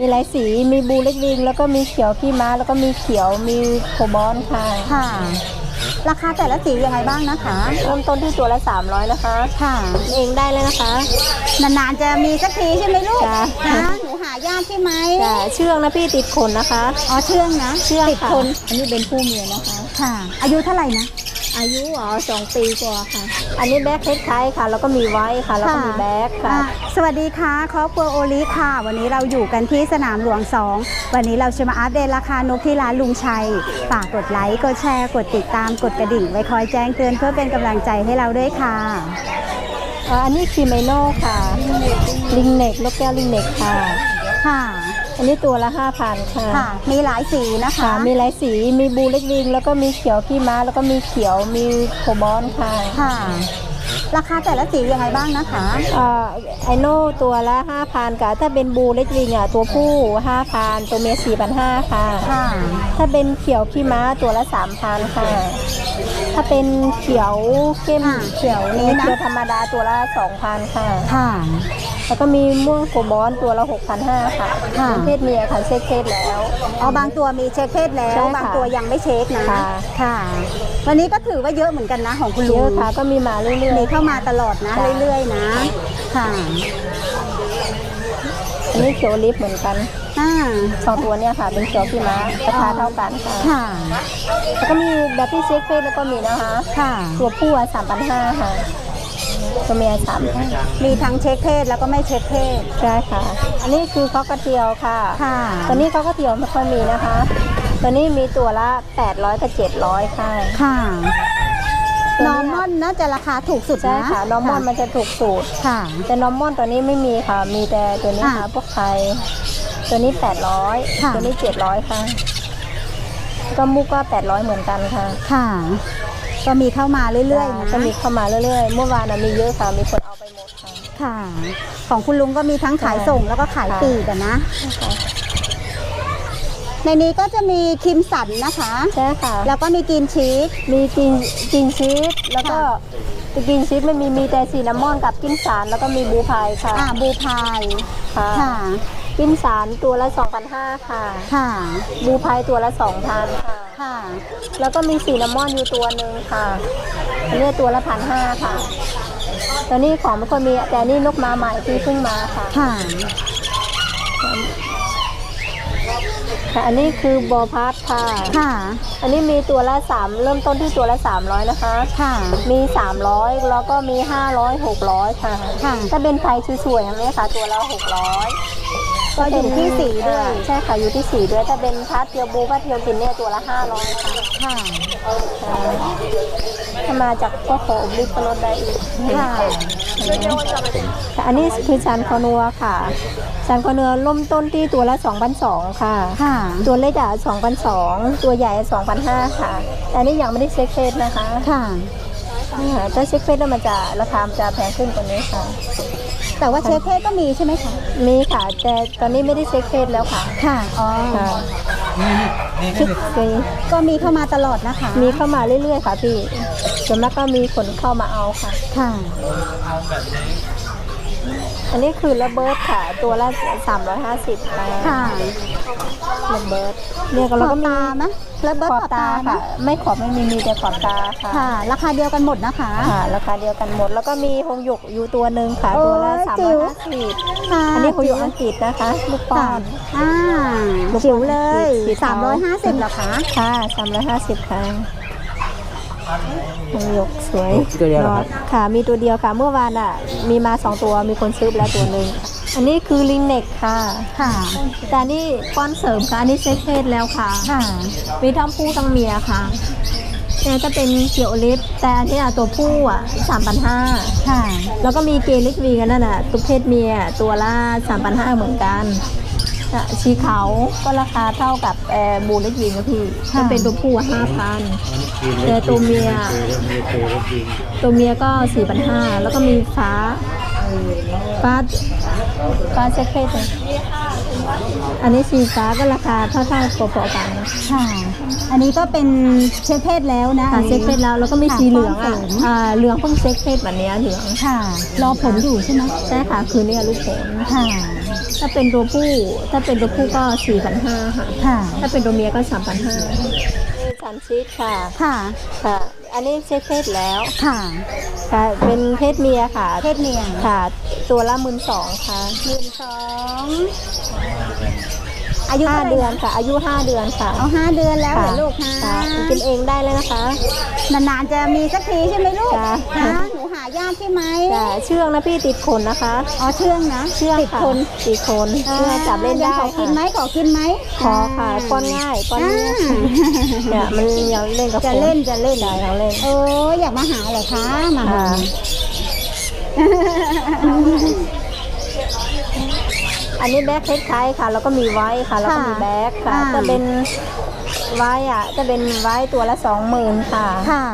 มีหลายสี มีบูเล็กวิง แล้วก็มีเขียวขี้ม้า แล้วก็มีเขียว มีโคบอลค่ะ ค่ะ ราคาแต่ละสียังไงบ้างนะคะ เริ่มต้นที่ตัวละ 300 นะคะ ค่ะ เองได้เลยนะคะ นานๆจะมีสักทีใช่ไหมลูกจ้ะ นะหนูหายากใช่ไหมแต่เชื่องนะพี่ติดขนนะคะ อ๋อเชื่องนะเชื่องติดค่ะ คนอันนี้เป็นผู้เมียนะคะ ค่ะ อายุเท่าไหร่นะ อายุอ๋อสองปีกว่าค่ะ อันนี้แบ็คคล้ายๆค่ะ แล้วก็มีไว้ค่ะ แล้วก็มีแบ็คค่ะอะ สวัสดีค่ะครอบครัวโอลิค่ะ วันนี้เราอยู่กันที่สนามหลวง 2 วันนี้เราจะมาอัปเดตราคานกที่ร้านลุงชัย ฝากกดไลค์ กดแชร์ กดติดตาม กดกระดิ่ง ไว้คอยแจ้งเตือนเพื่อเป็นกำลังใจให้เราด้วยค่ะอ่าอันนี้คีไมโน่ค่ะ ลิงเน็กนกแก้วลิงเน็กค่ะ ค่ะ อันนี้ตัวละ5,000ค่ะค่ะ มีหลายสีนะคะ ค่ะมีหลายสีมีบูเล็กวิงแล้วก็มีเขียวขี้ม้าแล้วก็มีเขียวมีโคบอลค่ะค่ะ ราคาแต่ละสียังไงบ้างนะคะอ่าไอโน่ตัวละ5,000ค่ะถ้าเป็นบูเล็กวิงอะตัวผู้5,000ตัวเมีย4,500ค่ะ ค่ะ ถ้าเป็นเขียวขี้ม้าตัวละ3,000ค่ะ ถ้าเป็นเขียวเข้มค่ะเขียวนี่นี่นะ เขียวธรรมดาตัวละ2,000ค่ะ ค่ะ แล้วก็มีม่วงโกบอนตัวละ6,500ค่ะค่ะ เป็นเพศเมียค่ะเช็คเพศแล้ว อ๋อบางตัวมีเช็คเพศแล้ใช่ว ค่ะบางตัวยังไม่เช็คนะค่ะ ค่ะ วันนี้ก็ถือว่าเยอะเหมือนกันนะของคุณลุเยงอะค่ะก็มีมาเรื่อยมีเข้ามาตลอดนะ ค่ะ เรื่อยๆนะ ค่ะๆอันนี้เขียวลิฟเหมือนกันอ่าสองตัวเนี่ยค่ะ เป็นเขียวขี้ม้าราคาเท่ากันค่ะ ค่ะ แล้วก็มีแบบที่เช็คเพศแล้วก็มีนะคะ ค่ะ ตัวผู้สามพันห้าค่ะ ตัวเมียสามพันมีทั้งเช็คเพศแล้วก็ไม่เช็คเพศใช่ค่ะ อันนี้คือคอกระเทียวค่ะค่ะตัวนี้คอกระเทียวไม่ค่อยมีนะคะ ตัวนี้มีตัวละ 800กับ700 ค่ะค่ะตัวนอนี้ร์มอนน่าจะราคาถูกสุดใช่นะค่ะนอร์มอนมันจะถูกสูตรค่ะ แต่นอร์มอนตัวนี้ไม่มีค่ะ มีแต่ตัวนี้ค่ะค่ะพวกไทยตัวนี้ 800ค่ะตัวนี้ 700 ค่ะก็มุกก็ 800 เหมือนกันค่ะค่ะ ก็มีเข้ามาเรื่อยๆนะก็มีเข้ามาเรื่อยๆ เมื่อวานน่ะมีเยอะค่ะ มีคนเอาไปหมดค่ะ ค่ะ ของคุณลุงก็มีทั้งขายส่งแล้วก็ขายค่ะปลีกอะนะ ในนี้ก็จะมีคิมสันนะคะ ใช่ค่ะ แล้วก็มีกินชีส มีกินกินชีส แล้วก็ค่ะกินชีสไม่มีมีแต่สีน้ำมอนกับกินสารแล้วก็มีบูพายค่ะ อ่าบูพายค่ะ ค่ะ กินสารตัวละ2,500ค่ะ ค่ะ บูพายตัวละ2,000ค่ะ ค่ะ แล้วก็มีสีน้ำมอนอยู่ตัวหนึ่งค่ะ อันนี้ตัวละพันห้าค่ะตัวนี้ของไม่ค่อยมีแต่อันนี่นกมาใหม่ที่เพิ่งมาค่ะ ค่ะค่ะอันนี้คือบอพัดค่ะ ค่ะ อันนี้มีตัวละสามเริ่มต้นที่ตัวละ300นะคะ ค่ะ มี300แล้วก็มี500 600ค่ะ ค่ะ ถ้าเป็นไทยสวยๆอย่างนี้ค่ะ ตัวละ600ก็อยู่ ที่สีด้วยใช่ค่ะอยู่ที่สีด้วยถ้าเป็นพัดเทียวบูพัดเทียวกินเนี่ยตัวละ500ค่ะค่ะค่ะถ้ามาจากก็ขออบลิฟก็ลดได้อีกค่ะค่ะอันนี้คือชันคอนัวค่ะชันคอนัวล่มต้นที่ตัวละ2,200ค่ะค่ะ ตัวเล็กอะ2,200ตัวใหญ่2,500ค่ะ แต่อันนี้ยังไม่ได้เช็คเฟสนะคะค่ะอ่าถ้าเช็คเฟสแล้วมันจะราคามันจะแพงขึ้นกว่านี้ค่ะ แต่ว่าเช็คเพศก็มีใช่ไหมคะมีค่ะ แต่ตอนนี้ไม่ได้เช็คเฟสแล้วค่ะ ค่ะอ๋อค่ะคิดสิก็มีเข้ามาตลอดนะคะ มีเข้ามาเรื่อยๆค่ะพี่ส่วนมากก็มีคนเข้ามาเอาค่ะ ค่ะ อันนี้คือระเบิดค่ะ ตัวละ350ค่ะค่ะ ระเบิดเนี่ยก็ขเราอบก็มีตาไหมแล้วเบิร์ขดอบขอบตาตาไหมค่ะ ไม่ขอบไม่มีมีแต่ขอบตาค่ะค่ะ ราคาเดียวกันหมดนะคะ ค่ะราคาเดียวกันหมด แล้วก็มีหงหยกอยู่ตัวหนึ่งค่ะโอ้ตัวละยสามจิ๋ร้อวยห้าสิบค่ะอันนี้หงหยกอังกฤษนะคะ ลูกป้อค่ะน อ่าลูกจิ๋วเลยสีเทา350เหรอคะค่ะสามร้อยห้าสิบค่ะหงหยกสวยตัวเดียวเหรอครับ ค่ะ มีตัวเดียวค่ะ เมื่อวานอะ มีมาสองตัวมีคนซื้อไปแล้วตัวหนึ่ง อันนี้คือลิงเน็กค่ะ ค่ะ แต่อันนี่ป้อนเสริมค่ะ อันนี้เซ็ตเพศแล้วค่ะ ค่ะ มีทั้งผู้ทั้งเมียค่ะเนี่ยจะเป็นเขียวลิฟแต่อันนี้อะตัวผู้อะสามพันห้าค่ะ แล้วก็มีเกลิกวีกันนั่นน่ะตัวเพศเมียตัวละสามพันห้าเหมือนกันอะสีขาวก็ราคาเท่ากับเอ่อบูเล็กวีนะพี่ค่ะจะเป็นตัวผู้ห้าพันแต่ตัวเมีย ตัวเมียก็สี่พันห้าแล้วก็มีฟ้าฟ้า ฟ้าเซ็กเพศเลยอันนี้สีฟ้าก็ราคาเท่าๆพอๆกันนะค่ะ อันนี้ก็เป็นเช็คเพศแล้วนะค่ะอันนี้เซ็กเพศแล้วแล้วก็มีค่ะสีเหลืองอะป้อนเสริมอ่าเหลืองเพิ่งเซ็กเพศแบบเนี้ยเหลืองค่ะ รอผลอยู่ใช่ไหมใช่ค่ะคือเนี่ยลูกผลค่ะ ถ้าเป็นตัวผู้ถ้าเป็นตัวผู้ก็สี่พันห้าค่ะค่ะถ้าเป็นตัวเมียก็สามพันห้านี่ชันชิดค่ะ ค่ะ ค่ะ อันนี้เช็คเพศแล้วค่ะค่ะ เป็นเพศเมียค่ะ เพศเมียค่ะ ตัวละหมื่นสองค่ะ หมื่นสอง อายุห้าท่ไหร่เดือนค่ะ อายุห้าเดือนค่ะ เอาห้าเดือนแล้วเหรอลูกค่ะฮะกินเองได้เลยนะคะ นานๆจะมีสักทีใช่ไหมลูกจ้ะฮะหนูหายากใช่ไหมแต่เชื่องนะพี่ติดขนนะคะ อ๋อเชื่องนะ เชื่องติดค่ะคนติดขนเชื่องจับเล่นยัได้งขอกินไหมค่ะขอกินไหมขอค่ะป้อนง่ายป้อนง่ายอ่าเนี่ยมันยังเล่นกับจะขเล่นจะเล่นได้เขาเล่นโอ้อยากมาหาเหรอคะมาหาค่ะ อันนี้แบ็คคล้ายๆค่ะ แล้วก็มีไว้ค่ะ แล้วก็มีแบ็คค่ะ จะเป็นไว้อะจะเป็นไว้ตัวละสองหมื่นค่ะ ค่ะ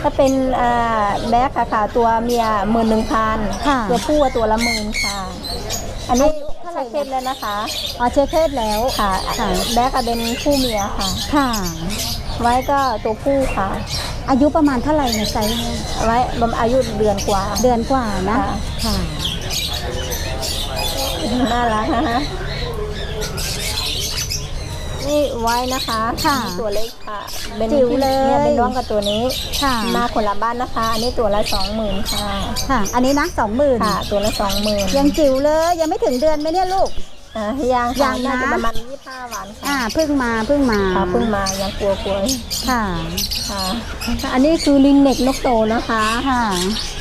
ถ้าเป็นอ่าแบ็คค่ะค่ะ ตัวเมียหมื่นหนึ่งพันค่ะตัวผู้อะตัวละหมื่นค่ะ อันนี้เท่าไหร่เพศแล้วนะคะอ๋อเช็คเพศแล้วค่ะค่ะแบ็คอะเป็นผู้เมียค่ะ ค่ะ ไว้ก็ตัวผู้ค่ะ อายุประมาณเท่าไหร่ในไซส์เนี่ยไว้บำอายุเดือนกว่า เดือนกว่านะ ค่ะค่ะ น่ารักนะคะนี่ไว้นะคะค่ะนี่ตัวเล็กค่ะ เป็นจิ๋วเลยเนี่ยเป็นน้องกับตัวนี้ค่ะมาคนละบ้านนะคะ อันนี้ตัวละสองหมื่นค่ะ ค่ะ อันนี้นะสองหมื่นค่ะ ตัวละสองหมื่นยังจิ๋วเลยยังไม่ถึงเดือนไหมเนี่ยลูกอะยังยัค่ะงนะน่าจะประมาณยี่ห้าวันอ่าค่ะเพิ่งมาเพิ่งมาค่ะเพิ่งมายังกลัวกลัวค่ะค่ะ อันนี้คือลิงเน็กนกโตนะคะค่ะ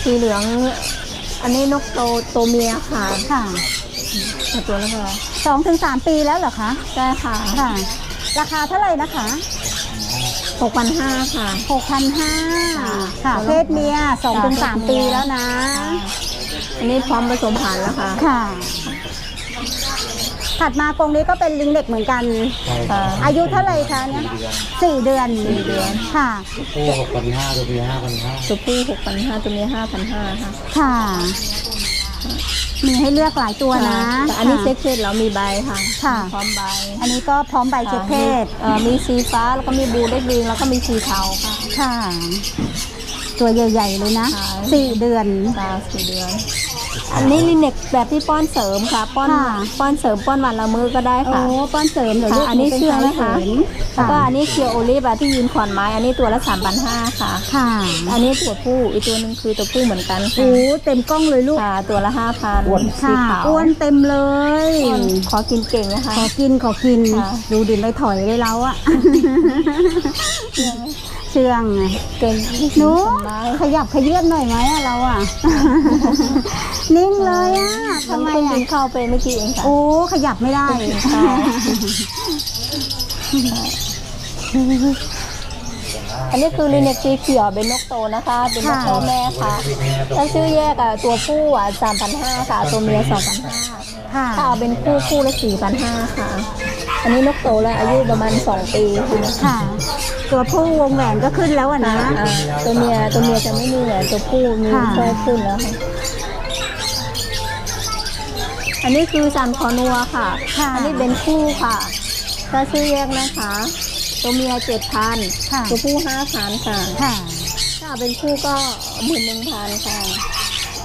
สีเหลือง อันนี้นกโตตัวเมียค่ะค่ะ ตัวละเท่าไหร่สองถึงสามปีแล้วเหรอคะใช่ค่ะค่ะ ราคาเท่าไหร่นะคะหกพันห้าค่ะหกพันห้าค่ะค่ะ เพศเมียสองถึงสามปีแล้วนะ อันนี้พร้อมผสมพันธุ์แล้วค่ะ ค่ะ ถัดมากรงนี้ก็เป็นลิงเด็กเหมือนกันค่ะอายุเท่าไหร่คะเนี่ยสี่เดือนสี่เดือน ค่ะคู่หกพันห้าตัวเมียห้าพันห้าตัวผู้หกพันห้าตัวเมียห้าพันห้าค่ะ ค่ะ มีให้เลือกหลายตัวนะแต่อันนี้ค่ะเซ็กเพศแล้วมีใบค่ะค่ะ พร้อมใบอันนี้ก็พร้อมใบเช็คเพศเอ่อมีสีฟ้าแล้วก็มีบลูเล็กวิงแล้วก็มีสีเทาค่ะ ค่ะ ตัวใหญ่ ๆ เลยนะค่ะสี่เดือนตาสี่เดือน อันนี้ลินเน็กแบบที่ป้อนเสริมค่ะ ป้อนค่ะ ป้อนเสริมป้อนวันละมือก็ได้โอ้ค่ะป้อนเสริมเหรอลูกค่ะอันนี้ป็เชื่องนะคะไซส์เสริมแล้วก็ค่ะอันนี้เคียวโอลิฟอะที่ยืนขอนไม้ อันนี้ตัวละสามพันห้าค่ะ ค่ะอันนี้ตัวผู้อีกตัวหนึ่งคือตัวผู้เหมือนกันโอ้ค่ะเต็มกล้องเลยลูก ค่ะ ตัวละห้าพันสีค่ะขาวอ้วนเต็มเลย อ้วนขอกินเก่งนะคะ ขอกินขอกิน ค่ะ ดูดิไม่ถอยเลยเราอะ เชื่องไงเก่งหนูไม้ขยับขยื่นหน่อยไหมอะเราอะนิ่งเลยอะทำไมเพิ่งอะกินข้าวไปเมื่อกี้เองค่ะโอ้ขยับไม่ได้ค่ะอันนี้คือลินเน็กสีเขียวเป็นนกโตนะคะ เป็นนกค่ะพ่อแม่ค่ะถ้าชื่อแยกอะตัวผู้อะสามพันห้าค่ะ ตัวเมียสองพันห้าค่ะถ้าเอาเป็นคู่คู่ละสี่พันห้าค่ะ อันนี้นกโตแล้วอายุประมาณสองปีค่ะค่ะ ตัวผู้วงแหวนก็ขึ้นแล้วอะนะ อ่าตัวเมียตัวเมียจะไม่มีแหวนตัวผู้มีค่ะแค่ขึ้นแล้วค่ะอันนี้คือซันคอนัวค่ะ ค่ะอันนี้เป็นคู่ค่ะถ้าชื่อแยกนะคะ ตัวเมียเจ็ดพันค่ะตัวผู้ห้าพันค่ะ ค่ะ ถ้าเอาเป็นคู่ก็หมื่นหนึ่งพันค่ะ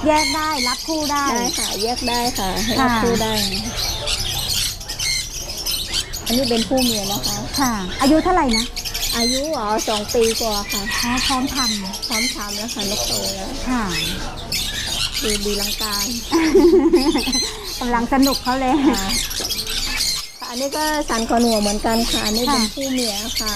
แยกได้รับคู่ได้ ได้ค่ะ แยกได้ค่ะให้ค่ะเอาคู่ได้ อันนี้เป็นผู้เมียนะคะ ค่ะ อายุเท่าไหร่นะ อายุอ๋อสองปีกว่าค่ะ อ๋อพร้อมทพร้อมทำแล้วค่ะนกโตแล้วำค่ะดูดีลังการกำลังสนุกเขาเลยค่ะค่ะ อันนี้ก็สันคอหนัวเหมือนกันค่ะ อันนี้เป็นค่ะ ผู้เมียค่ะ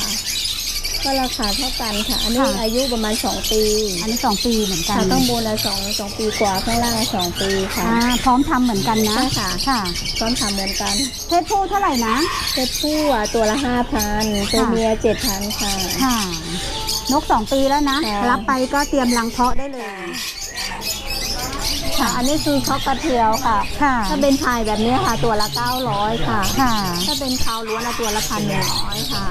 ก็ราคาเท่ากันค่ะ อันนี้ค่ะ อายุประมาณสองปีอันนี้สองปีเหมือนกันค่ะข้างบนอะสองสองปีกว่าข้างล่างอะสองปีค่ะ อ่าพร้อมทำเหมือนกันนะใช่ค่ะ ค่ะ พร้อมทำเหมือนกันเพศผู้เท่าไหร่นะ เพศผู้อะตัวละห้าพันตัวค่ะ เมียเจ็ดพันค่ะ ค่ะ นกสองปีแล้วนะ ค่ะ รับไปก็เตรียมรังเพาะได้เลย ค่ะ อันนี้คือช็อกกระเทียวค่ะ ค่ะ ถ้าเป็นพายแบบนี้ค่ะ ตัวละเก้าร้อยค่ะ ค่ะ ถ้าเป็นคาวล้วนอะตัวละพันหนึ่งร้อยค่ะ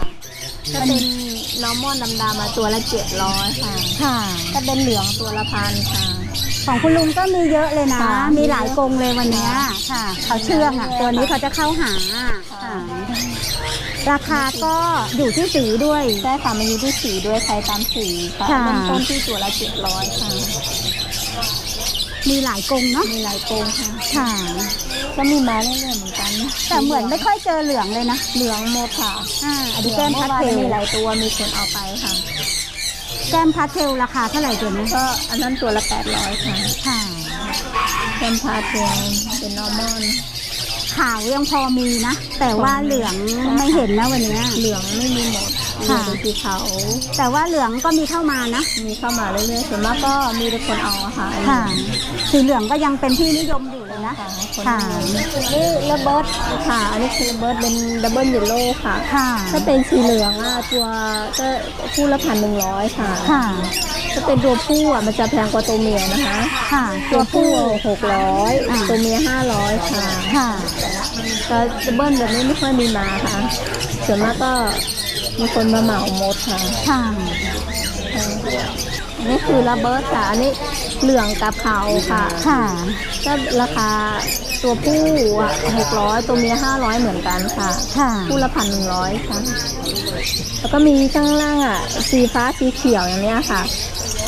ถ้าเป็นนอร์มอนดำๆอะตัวละเจ็ดร้อยค่ะ ค่ะ ถ้าเป็นเหลืองตัวละพันค่ะ ของคุณลุงก็มีเยอะเลยนะ ค่ะมีหลายกรงเลยวันเนี้ยค่ะ เขาเชื่องอะ ตัวนี้เขาจะเข้าหาค่ะราคาก็อยู่ที่สีด้วยใช่ค่ะมันอยู่ที่สีด้วยใช้ตามสีค่ะค่ะ เริ่มต้นที่ตัวละเจ็ดร้อยค่ะ มีหลายกรงเนาะมีหลายกรงค่ะ ค่ะ ก็มีมาเรื่อยๆเหมือนกัน แต่เหมือนไม่ค่อยเจอเหลืองเลยนะ เหลืองหมดค่ะอ่าอันนี้แก้มพัดเทลมีหลายตัวมีคนเอาไปค่ะ แก้มพัดเทลราคาเท่าไหร่ตัวนี้ก็อันนั้นตัวละ800ค่ะ ค่ะแคมพาเทนเป็น normal ขาวยังพอมีนะ แต่ว่าเหลืองไม่เห็นนะวันเนี้ยเหลืองไม่มีหมดค่ะมีแต่สีขาวแต่ว่าเหลืองก็มีเข้ามานะ มีเข้ามาเรื่อยๆส่วนมากก็มีแต่คนเอาอะค่ะ ค่ะ สีเหลืองก็ยังเป็นที่นิยมอยู่เลยนะ ค่ะคนค่ะนี่ระเบิดค่ะ อันนี้คือเบิร์ดเป็นดับเบิลเยลโล่ค่ะ ค่ะ ถ้าเป็นสีเหลืองอะตัวก็คู่ละพันหนึ่งร้อยค่ะ ค่ะ ถ้าเป็นตัวผู้อะมันจะแพงกว่าตัวเมียนะคะ ค่ะ ตัวผู้หกร้อยอ่าตัวเมียห้าร้อยค่ะ ค่ะแต่ดับเบิลแบบนี้ไม่ค่อยมีมาค่ะส่วนมากก็มีคนมาเหมาหมดค่ะ ค่ะ อันนี่คือระเบิดค่ะ อันนี้เหลืองกับขาวค่ะค่ะ ก็ราคาตัวผู้อะหกร้อยตัวเมียห้าร้อยเหมือนกันค่ะ ค่ะคู่ละพันหนึ่งร้อยค่ะ แล้วก็มีข้างล่างอะ สีฟ้าสีเขียวอย่างเนี้ยค่ะ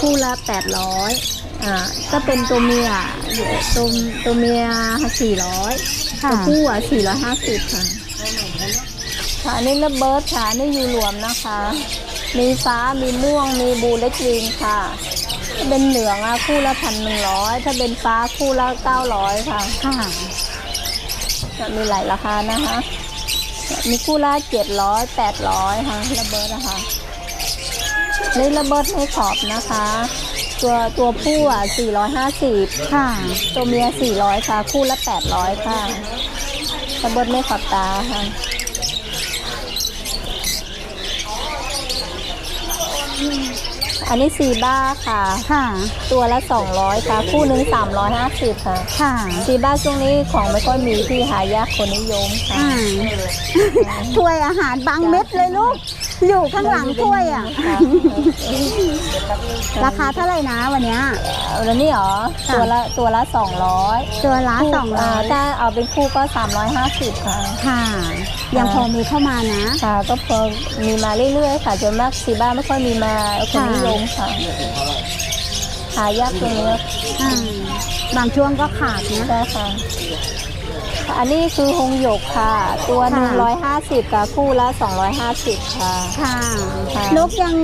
คู่ละแปดร้อยอ่าก็เป็นตัวเมียตัวตัวเมียสี่ร้อยค่ะตัวผู้อะสี่ร้อยห้าสิบค่ะ ค่ะอันนี่ระเบิดค่ะอันนี่อยู่รวมนะคะ มีฟ้ามีม่วง มีบลูและกรีนค่ะ ถ้าเป็นเหลืองอะคู่ละพันหนึ่งร้อยถ้าเป็นฟ้าคู่ละเก้าร้อยค่ะค่ะจะมีหลายราคานะคะ มีคู่ละเจ็ดร้อยแปดร้อยค่ะระเบิดนะคะนี่ระเบิดไม่ขอบนะคะ ตัวตัวผู้อะสี่ร้อยห้าสิบค่ะ ตัวเมียสี่ร้อยค่ะ คู่ละแปดร้อยค่ะระเบิดไม่ขอบตาค่ะ Please. อันนี้ซีบ้าค่ะ ค่ะ ตัวละสองร้อยค่ะ คู่หนึ่งสามร้อยห้าสิบค่ะ ค่ะซีบ้าช่วงนี้ของไม่ค่อยมีที่หายากคนนิยมค่ะ อ่าถ้วยอาหารบางเม็ดเลยลูก อยู่ข้างหลังถ้วยอะ ค่ะ ราคาเท่าไหร่นะวันเนี้ย แล้วนี่เหรอ ค่ะ ตัวละตัวละสองร้อยตัวละสองร้อยถ้าเอาเป็นคู่ก็สามร้อยห้าสิบค่ะ ค่ะ ยังพอมีเข้ามานะ ค่ะ ก็พอมีมาเรื่อยๆ ค่ะจนมากซีบ้าไม่ค่อยมีมาคนนิยมค่ะ หายากตรงนี้อ่าบางช่วงก็ขาดนะใช่ค่ะ อันนี้คือหงหยกค่ะ ตัวหนึ่งร้อยห้าสิบกับคู่ละสองร้อยห้าสิบค่ะ ค่ะ ค่ะ นกยัง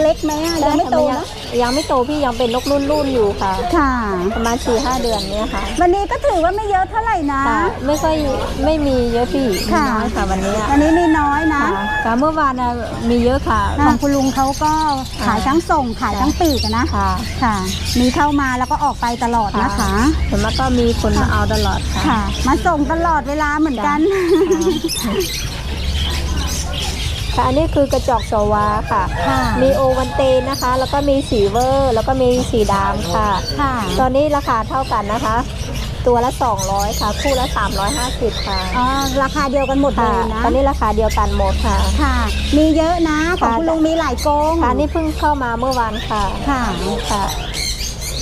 เล็กไหมอะยังไม่โตยังนะยังไม่โตพี่ยังเป็นนกรุ่นรุ่นๆอยู่ค่ะ ค่ะ ประมาณสี่ห้าเดือนเนี้ยค่ะวันนี้ก็ถือว่าไม่เยอะเท่าไหร่นะ ค่ะไม่ค่อยไม่มีเยอะพี่มีค่ะ น้อยค่ะวันนี้อะวันนี้มีน้อยนะค่ะค่ะเมื่อวานน่ะมีเยอะค่ะ ของคุณลุงเขาก็ขายอ่าทั้งส่งขายทั้งปีกอะนะ ค่ะค่ะ มีเข้ามาแล้วก็ออกไปตลอดนะคะ ส่วนมากก็มีคนมาเอาตลอดค่ะ ค่ะ มาส่งตลอดเวลาเหมือนกัน ค่ะอันนี้คือกระจอกโซวาค่ะ ค่ะมีโอวันเตนนะคะ แล้วก็มีสีเวอร์ แล้วก็มีสีดำค่ะ ค่ะ ตอนนี้ราคาเท่ากันนะคะ ตัวละ 200 ค่ะ คู่ละ 350 ค่ะอ๋อ ราคาเดียวกันหมดเลค่ะ ยนะ ตอนนี้ราคาเดียวกันหมดค่ะ ค่ะ มีเยอะนะ ของค่ะ คุณลุงมีหลายกรงค่ะนี่เพิ่งเข้ามาเมื่อวานค่ะ ค่ะ ค่ะ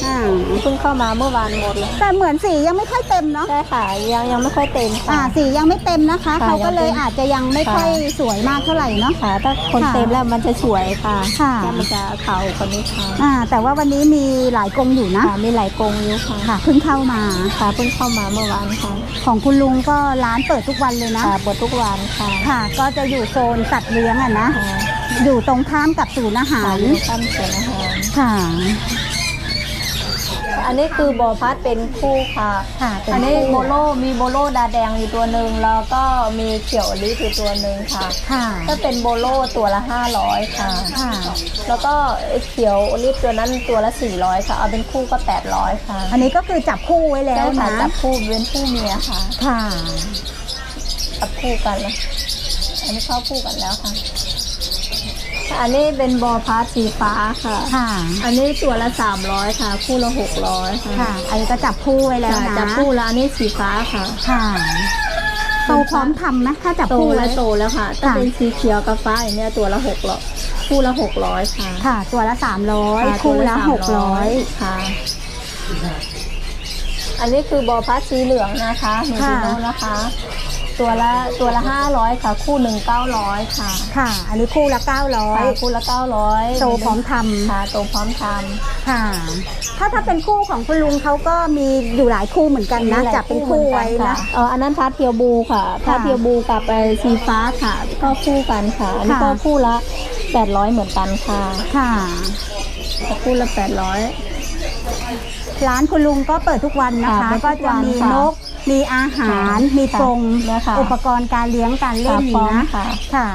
อ่าเพิ่งเข้ามาเมื่อวานหมดเลยแต่เหมือนสียังไม่ค่อยเต็มเนาะใช่ค่ะยังยังไม่ค่อยเต็มอ่าค่ะ สียังไม่เต็มนะคะ ค่ะเขาก็เลยยังเป็นอาจจะยังไม่ค่อยสวยมากเท่าไหร่เนาะ ค่ะถ้าคนค่ะเต็มแล้วมันจะสวยค่ะค่ะแค่มันจะเข่าคนนี้ค่ะอ่า แต่ว่าวันนี้มีหลายกรงอยู่นะค่ะมีหลายกรงอยู่ค่ะค่ะเพิ่งเข้ามาค่ะเพิ่งเข้ามาเมื่อวานค่ะของคุณลุงก็ร้านเปิดทุกวันเลยนะ ค่ะเปิดทุกวันค่ะค่ะ ก็จะอยู่โซนสัตว์เลี้ยงอะนะ ค่ะอยู่ตรงข้ามกับศูนย์อาหาค่ะรอยู่ข้ามสวนอาหารค่ะ อันนี้คือบอพัดเป็นคู่ค่ะ ค่ะเป็นอันนี้คู่โบโลมีโบโลดาแดงอยู่ตัวหนึ่งแล้วก็มีเขียวลิฟอยู่ตัวหนึ่งค่ะ ค่ะ ถ้าเป็นโบโลตัวละ 500 ค่ะ ค่ะ แล้วก็ไอ้เขียวลิฟตัวนั้นตัวละ 400 ค่ะ เอาเป็นคู่ก็ 800 ค่ะอันนี้ก็คือจับคู่ไว้แล้วใช่ค่ะนะจับคู่เป็นคู่เมียค่ะ ค่ะ จับคู่กันแล้วอันนี้เข้าคู่กันแล้วค่ะ อันนี้เป็นบอพัดสีฟ้าค่ะ ค่ะ อันนี้ตัวละ 300 ค่ะ คู่ละ 600 ค่ะค่ะ อันนี้ก็จับคู่ไว้แล้วนะจับคู่แล้วอันนี้สีฟ้าค่ะค่ะ โตพร้อมทำไหมถ้าจับโตคู่แล้ไว้ วโตแล้วค่ะถ้าค่ะ เป็นสีเขียวกับฟ้าอย่างเนี้ยตัวละหกร้อยคู่ละหกร้อยค่ะค่ะ ตัวละสามร้อยค่ะคู่ตัวละหกร้อย 300ค่ะ อันนี้คือบอพัดสีเหลืองนะคะหนูค่ะดูโน้นนะคะ ตัวละตัวละห้าร้อยค่ะ คู่หนึ่งเก้าร้อยค่ะค่ะ อันนี้คู่ละ ค่ะ900 คู่ละเก้าร้อยโตพร้อมทค่ะโตพร้อมทำค่ะ ถ้าถ้าเป็นคู่ของคุณลุงเขาก็มีอยู่หลายคู่เหมือนกันำนะมีหลายจับเป็นคู่หมือไว้กันะค่เอออันนั้นทัดเทียวบูค่ะทัดเทียวบูกับไอสีฟ้าค่ะ ก็คู่กันค่ะ อันนี้ค่ะ ก็คู่ละแปดร้อยเหมือนกันค่ะค่ะคู่ละแปดร้อยร้านคุณลุงก็เปิดทุกวันนะคะค่ะเปิก็ดทุกจะวันมีค่ะนก มีอาหารค่ะมีกรงเนี่ยค่ะอุปกรณ์การเลี้ยงการเล่นค่ะพร้อมนะค่ะค่ะ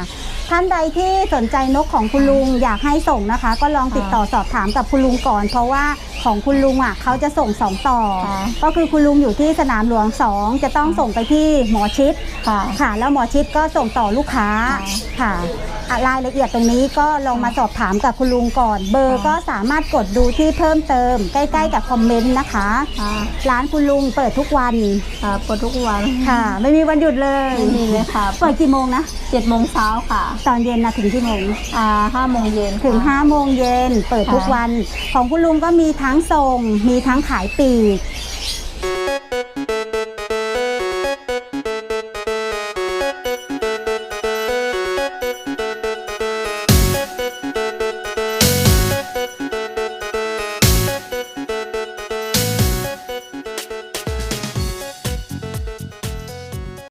ท่านใดที่สนใจนกของคุณลุงอยากให้ส่งนะคะ ก็ลองติดต่อสอบถามกับคุณลุงก่อน เพราะว่าของคุณลุงอะเขาจะส่งสองต่อ ค่ะก็คือคุณลุงอยู่ที่สนามหลวงสองจะต้องส่งไปที่หมอชิดค่ะค่ะ แล้วหมอชิดก็ส่งต่อลูกค้าค่ะค่ะอะรายละเอียดตรงนี้ก็ลองมาสอบถามกับคุณลุงก่อน เบอร์ค่ะก็สามารถกดดูที่เพิ่มเติม ใกล้ๆกับคอมเมนต์นะคะ ค่ะร้านคุณลุงเปิดทุกวันค่ะเปิดทุกวันค่ะ ไม่มีวันหยุดเลย ไม่มีเลยค่ะเปิดกี่โมงนะ เจ็ดโมงเช้าค่ะตอนเย็นนะถึงกี่โมงอ่าห้าโมงเย็นถึงค่ะ5โมงเย็นเปิดทุกค่ะวัน ของคุณลุงก็มีทั้งส่งมีทั้งขายปลีก